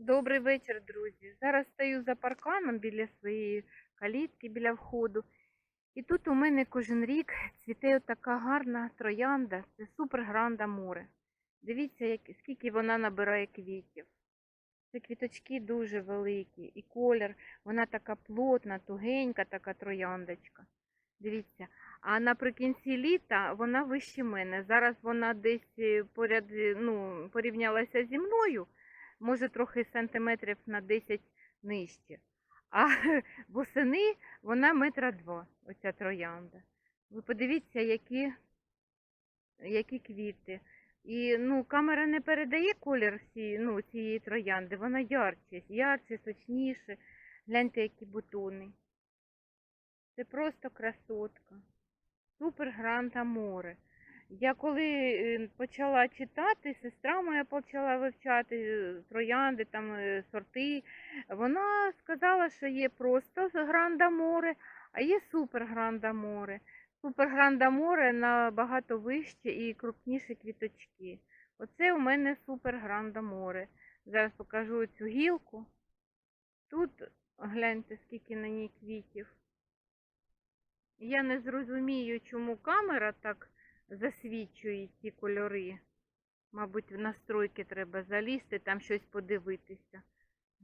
Добрий вечір, друзі. Зараз стою за парканом біля своєї калітки, біля входу. І тут у мене кожен рік цвіте така гарна троянда. Це супер гранда море. Дивіться, як, скільки вона набирає квітів. Це квіточки дуже великі, і колір, вона така плотна, тугенька, така трояндочка. Дивіться. А наприкінці літа вона вище мене. Зараз вона десь е, поряд, е, ну, порівнялася зі мною може трохи сантиметрів на 10 нижче. А восени вона метра два, оця троянда. Ви подивіться, які, які квіти. І ну, камера не передає колір ці, ну, цієї троянди, вона ярче, ярче, сочніше. Гляньте, які бутони. Це просто красотка. Супер гранта море. Я коли е, почала читати, сестра моя почала вивчати е, троянди, там е, сорти. Вона сказала, що є просто гранда море, а є супер гранда море. Супер гранда море набагато вище і крупніші квіточки. Оце у мене супер гранда море. Зараз покажу цю гілку. Тут гляньте, скільки на ній квітів. Я не зрозумію, чому камера так засвічує ці кольори. Мабуть, в настройки треба залізти, там щось подивитися.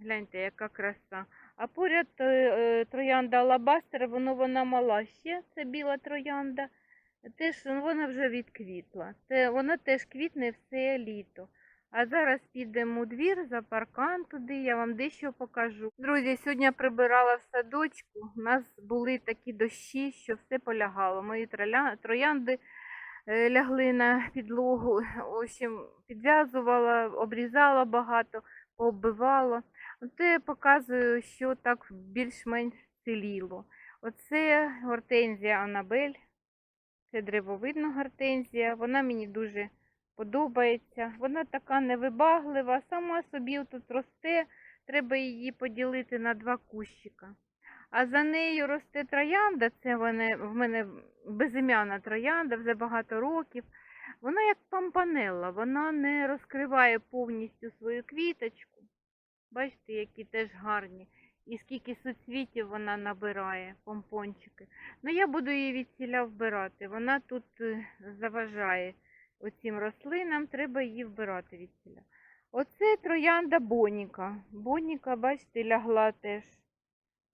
Гляньте, яка краса. А поряд е, е, троянда Алабастер, воно вона мала ще, це біла троянда. Теж ну, вона вже відквітла. Це, вона теж квітне все літо. А зараз підемо у двір за паркан туди, я вам дещо покажу. Друзі, сьогодні прибирала в садочку. У нас були такі дощі, що все полягало. Мої троянди лягли на підлогу. В общем, підв'язувала, обрізала багато, пооббивала. Оце я показую, що так більш-менш ціліло. Оце гортензія Анабель. Це древовидна гортензія. Вона мені дуже подобається. Вона така невибаглива, сама собі тут росте. Треба її поділити на два кущика. А за нею росте троянда, це вона, в мене безім'яна троянда, вже багато років. Вона як пампанелла, вона не розкриває повністю свою квіточку. Бачите, які теж гарні. І скільки суцвітів вона набирає, помпончики. Ну, я буду її від ціля вбирати. Вона тут е, заважає оцим рослинам, треба її вбирати від ціля. Оце троянда Боніка. Боніка, бачите, лягла теж.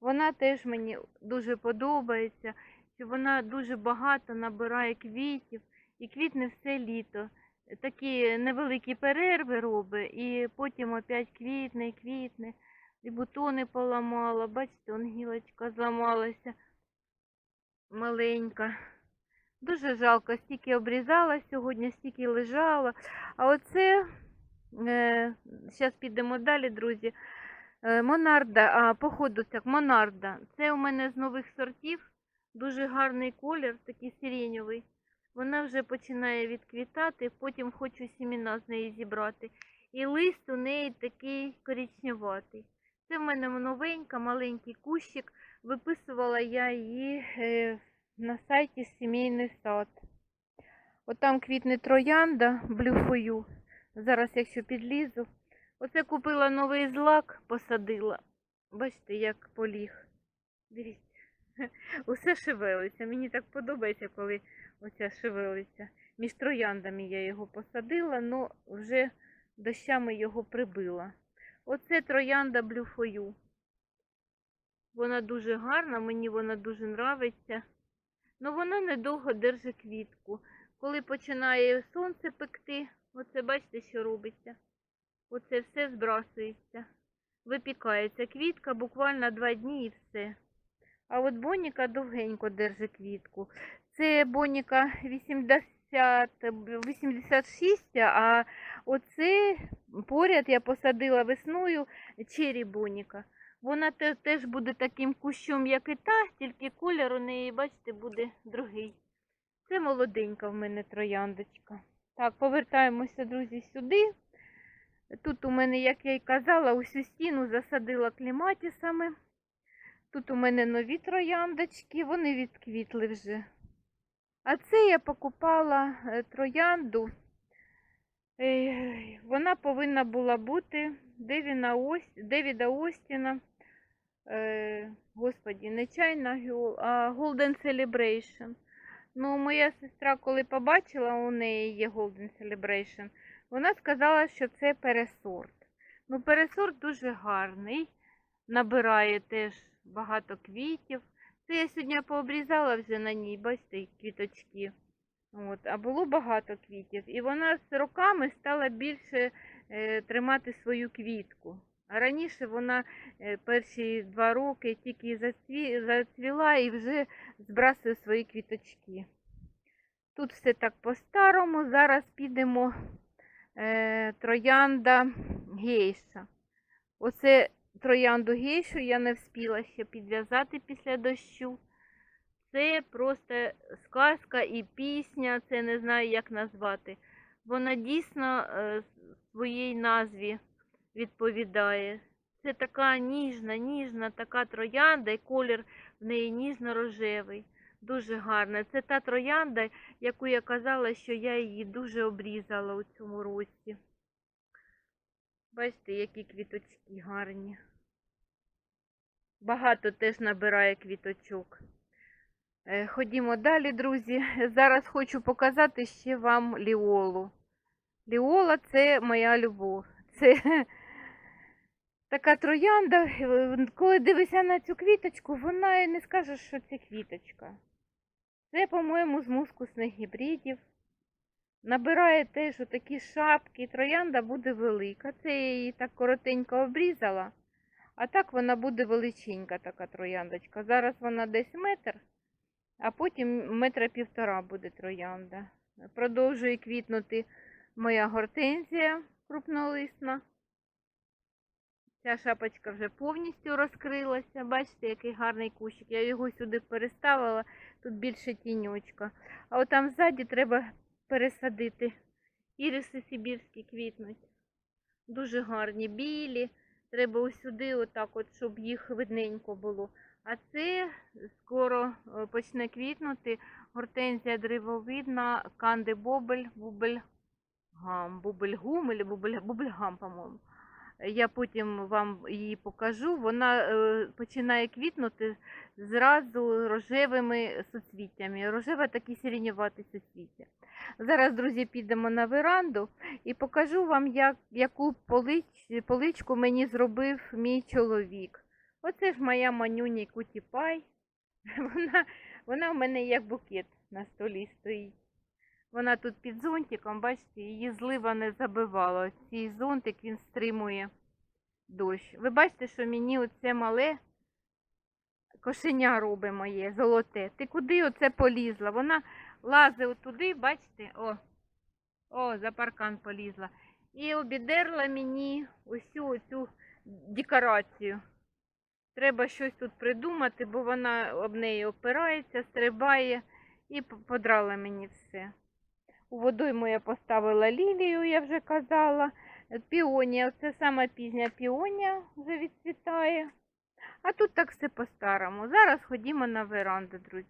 Вона теж мені дуже подобається, що вона дуже багато набирає квітів і квітне все літо. Такі невеликі перерви робить, і потім опять квітне, квітне. І бутони поламала. Бачите, он гілочка зламалася маленька. Дуже жалко, стільки обрізала сьогодні, стільки лежала. А оце, е, зараз підемо далі, друзі. Е, Монарда, а, походу так, Монарда. Це у мене з нових сортів. Дуже гарний колір, такий сиреньовий. Вона вже починає відквітати, потім хочу сіміна з неї зібрати. І лист у неї такий коричневатий. Це в мене новенька, маленький кущик. Виписувала я її е, на сайті Сімейний сад. Отам квітне троянда блюфою. Зараз, якщо підлізу. Оце купила новий злак, посадила. Бачите, як поліг. Дивіться. Усе шевелиться. Мені так подобається, коли оця шевелиться. Між трояндами я його посадила, але вже дощами його прибила. Оце троянда блюфою. Вона дуже гарна, мені вона дуже нравиться. Ну вона недовго держить квітку. Коли починає сонце пекти, оце бачите, що робиться. Оце все збрасується. Випікається квітка буквально два дні і все. А от Боніка довгенько держить квітку. Це Боніка 80, 86, а оце поряд я посадила весною чері Боніка. Вона теж буде таким кущом, як і та, тільки колір у неї, бачите, буде другий. Це молоденька в мене трояндочка. Так, повертаємося, друзі, сюди. Тут у мене, як я й казала, усю стіну засадила кліматісами. Тут у мене нові трояндочки, вони відквітли вже. А це я покупала е, троянду. Вона повинна була бути. Девіда Остіна. Е, господі, не чайна а Golden Celebration. Ну, моя сестра, коли побачила, у неї є Golden Celebration, вона сказала, що це пересорт. Ну, пересорт дуже гарний, набирає теж багато квітів. Це я сьогодні пообрізала вже на ній, бачите, квіточки. От, а було багато квітів. І вона з роками стала більше е, тримати свою квітку. А раніше вона е, перші два роки тільки зацві... зацвіла і вже збрасує свої квіточки. Тут все так по-старому. Зараз підемо е, троянда гейша. Оце троянду гейшу я не вспіла ще підв'язати після дощу. Це просто сказка і пісня, це не знаю, як назвати. Вона дійсно е, своїй назві відповідає. Це така ніжна, ніжна така троянда, і колір в неї ніжно-рожевий. Дуже гарна. Це та троянда, яку я казала, що я її дуже обрізала у цьому році. Бачите, які квіточки гарні. Багато теж набирає квіточок. Е, Ходімо далі, друзі. Зараз хочу показати ще вам ліолу. Ліола це моя любов. Це така троянда. Коли дивишся на цю квіточку, вона і не скаже, що це квіточка. Це, по-моєму, з мускусних гібридів. Набирає теж такі шапки. Троянда буде велика. Це я її так коротенько обрізала. А так вона буде величенька, така трояндочка. Зараз вона десь метр, а потім метра півтора буде троянда. Продовжує квітнути моя гортензія крупнолисна. Ця шапочка вже повністю розкрилася. Бачите, який гарний кущик. Я його сюди переставила, тут більше тіньочка. А от там ззаді треба пересадити. Іриси сибірські квітнуть. Дуже гарні, білі. Треба ось сюди, отак, от, щоб їх видненько було. А це скоро е, почне квітнути гортензія древовидна, канди бобель, бубельгам, бубельгум або бубель, бубельгам, по-моєму. Я потім вам її покажу. Вона е, починає квітнути зразу рожевими суцвіттями. Рожеве такі сиренюваті суцвіття. Зараз, друзі, підемо на веранду і покажу вам, як, яку полич, поличку мені зробив мій чоловік. Оце ж моя манюня кутіпай. Вона, вона в мене як букет на столі стоїть. Вона тут під зонтиком, бачите, її злива не забивала. Цей зонтик він стримує дощ. Ви бачите, що мені оце мале кошеня робить моє, золоте. Ти куди оце полізла? Вона лазить отуди, бачите, о, о, за паркан полізла. І обідерла мені усю оцю декорацію. Треба щось тут придумати, бо вона об неї опирається, стрибає і подрала мені все. У водойму я поставила лілію, я вже казала. Піонія, це сама пізня піонія вже відцвітає. А тут так все по-старому. Зараз ходімо на веранду, друзі.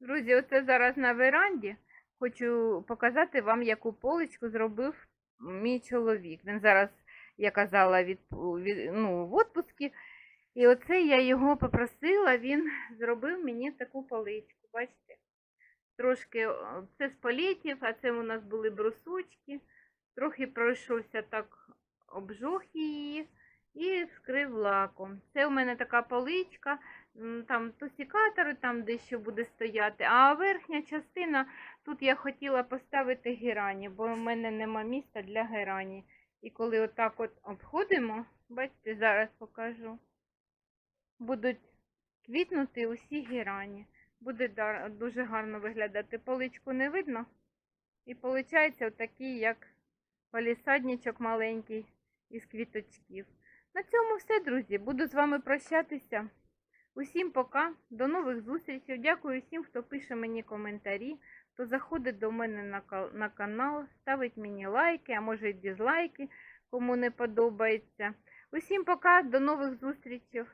Друзі, оце зараз на веранді. Хочу показати вам, яку поличку зробив мій чоловік. Він зараз, я казала, від, від, ну, в відпуску. І оце я його попросила, він зробив мені таку поличку. Бачите? Трошки це з палітів, а це у нас були брусочки. Трохи пройшовся так, обжог її і вскрив лаком. Це у мене така поличка, там то секатори, там дещо буде стояти. А верхня частина, тут я хотіла поставити герані, бо в мене нема місця для герані. І коли отак от обходимо, бачите, зараз покажу, будуть квітнути усі герані. Буде дуже гарно виглядати. Поличку не видно. І виходить отакий, як палісадничок маленький із квіточків. На цьому все, друзі. Буду з вами прощатися. Усім пока, до нових зустрічей. Дякую всім, хто пише мені коментарі, хто заходить до мене на, канал, ставить мені лайки, а може й дизлайки, кому не подобається. Усім пока, до нових зустрічей.